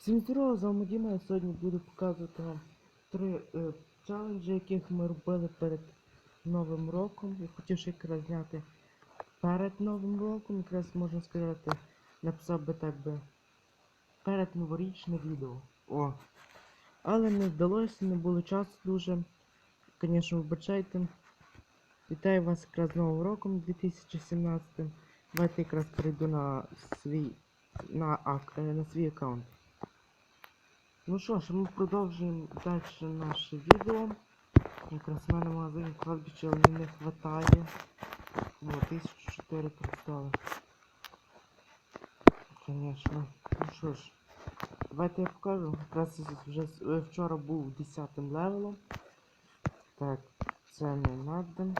Всім здорово, з вами Діма. Я сьогодні буду показувати вам три е, челенджі, яких ми робили перед Новим роком. Я хотів ще якраз зняти перед Новим роком, якраз можна сказати, написав би так би перед новорічне відео. О. Але не вдалося, не було часу дуже. Звісно, вибачайте. Вітаю вас якраз з Новим роком 2017. Давайте якраз перейду на свій на, ак- е, на свій аккаунт. Ну що ж, ми продовжуємо далі наше відео. Якраз в мене магазин кладбище, але не вистачає. Ну, 1004 представили. Звісно. Ну що ж, давайте я покажу. Якраз вже е, вчора був 10 левелом. Так, це не надо.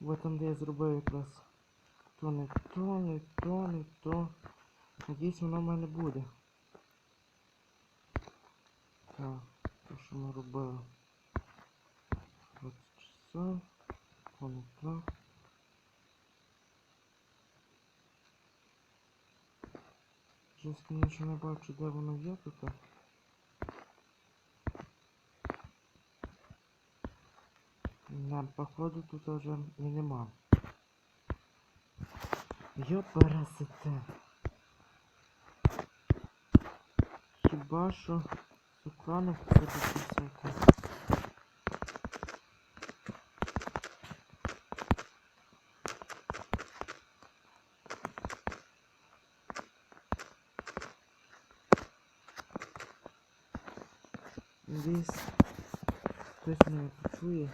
Вот там, де я зробив якраз то не то, не то, не то. Надіюсь, воно в мене буде. Так, то що ми робили. 20 часов. То не то. Щось, конечно, не бачу, де воно є тут. Нам, походу, тут уже і нема. Йопересете. Хіба що з екрану це дописати. Десь хтось мене почує.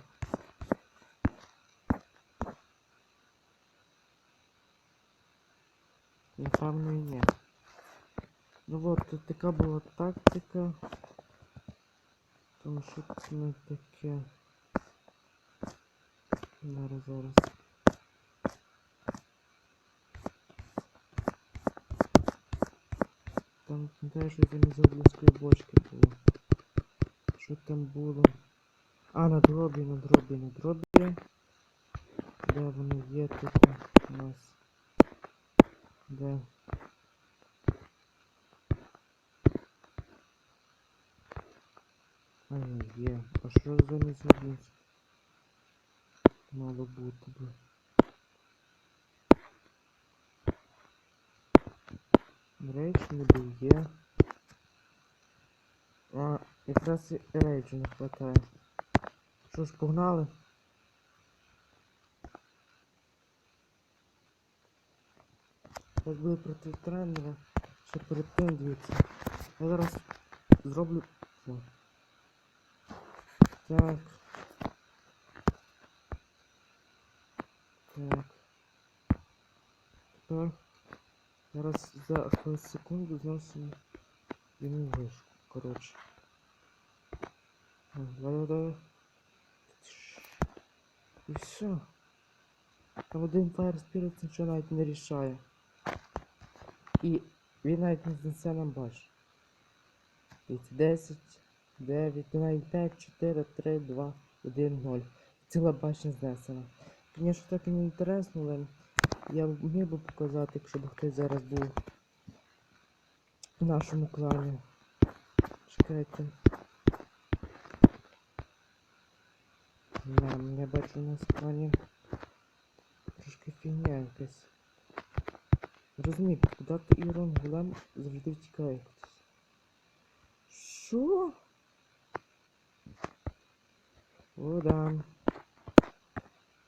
Напевно і ні. Ну от, тут така була тактика. Тому що це не таке. Зараз, зараз. Там пам'ятаю, що облінської бочки було. Що там було? А, на дробі, на дробі, на дробі. Де воно є тут у нас? Де? А, ні, є. А що замість облінської? Мало бути би. Рейдж ніби є. А, якраз і рейджу не хватає. Що ж, погнали? Так буде проти тренера. Ще перед тим дивіться. Я зараз зроблю. Так. Так. Тепер зараз за секунду зносимо йому вишку. Коротше. Давай, давай. І все. Там один Fire Spirit нічого навіть не рішає. І він навіть не знесе нам баш. Дивіться, 10, 9, ну, навіть 5, 4, 3, 2, 1, 0. Ціла башня знесена. Звісно, так і не інтересно, але я міг би показати, якщо б хтось зараз був в нашому клані. Чекайте. Не, я бачу у нас в клані трошки фігня якась. Розумієте, куди ти Ірон Гулем завжди втікає кудись. Що? О, да.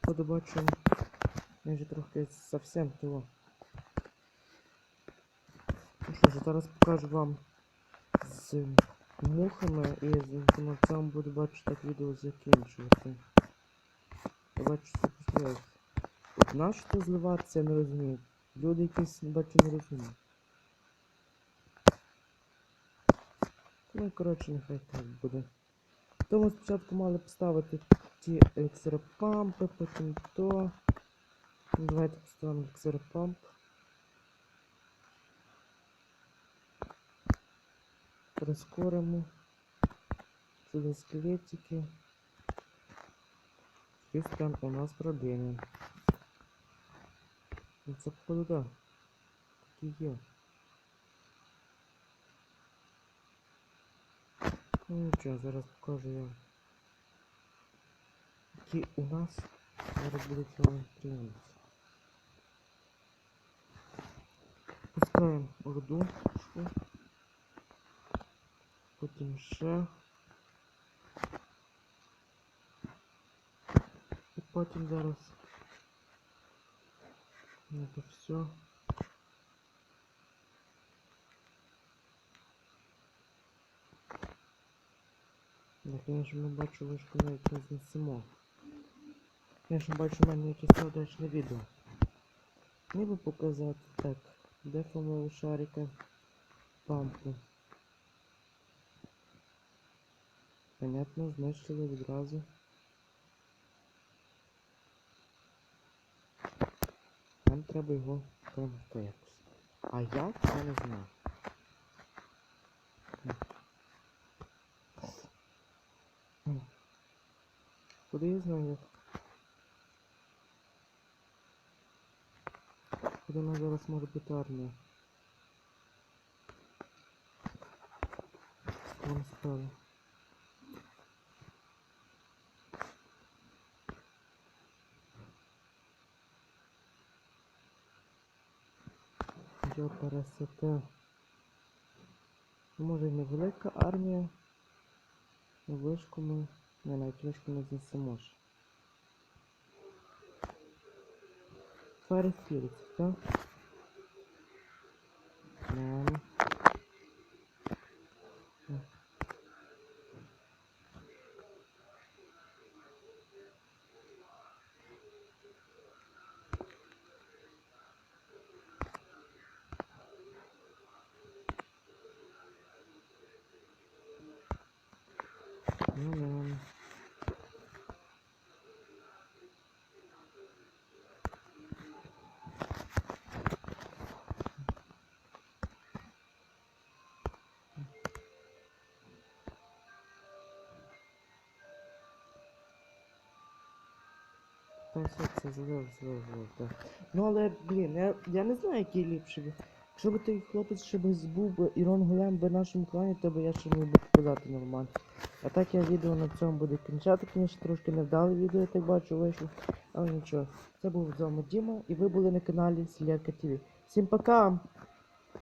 Походу бачу, я вже трохи совсем того. Ну що ж, зараз покажу вам з мухами і з цим буду бачу так відео закінчувати. Я бачу, що починається. От на що зливатися, я не розумію. Люди якісь бачу не розуміють. Ну, коротше, нехай так буде. Тому спочатку мали поставити ті елексиропампи, потім то. Давайте поставимо елексиропамп. Прискоримо. Сюди скелетики. Щось там у нас проблеми. Ну, Це походу, да. Такі є. нічого, зараз покажу я. Які у нас зараз будуть нові приємці. Пускаємо орду. шву. Потім ще. І потім зараз. Ну, це все. Конечно, не бачу вишку навіть не знесемо. Конечно, бачу в мене якесь неудачне відео. Ніби показати так. Де фомову шарика пампу. Понятно, знищили відразу. Нам треба його перемогти якось. А як? Я не знаю. Куди я знаю нас зараз може бути армія? Вон стали. Йо пересете. Може і невелика армія. Ну, вишку ми. Не, навіть вишку не знесемо ж. Фари Спіріт, так? Нам. Ну, злив, так. Ну але, блін, я, я не знаю, який ліпший. Якщо б той хлопець ще би збув Ірон Гулям би нашому клані, то би я ще міг би показати нормально. А так я відео на цьому буду кінчати, звісно, трошки невдале відео, я так бачу, вийшло. Але нічого. Це був з вами Діма, і ви були на каналі Селярка ТВ. Всім пока!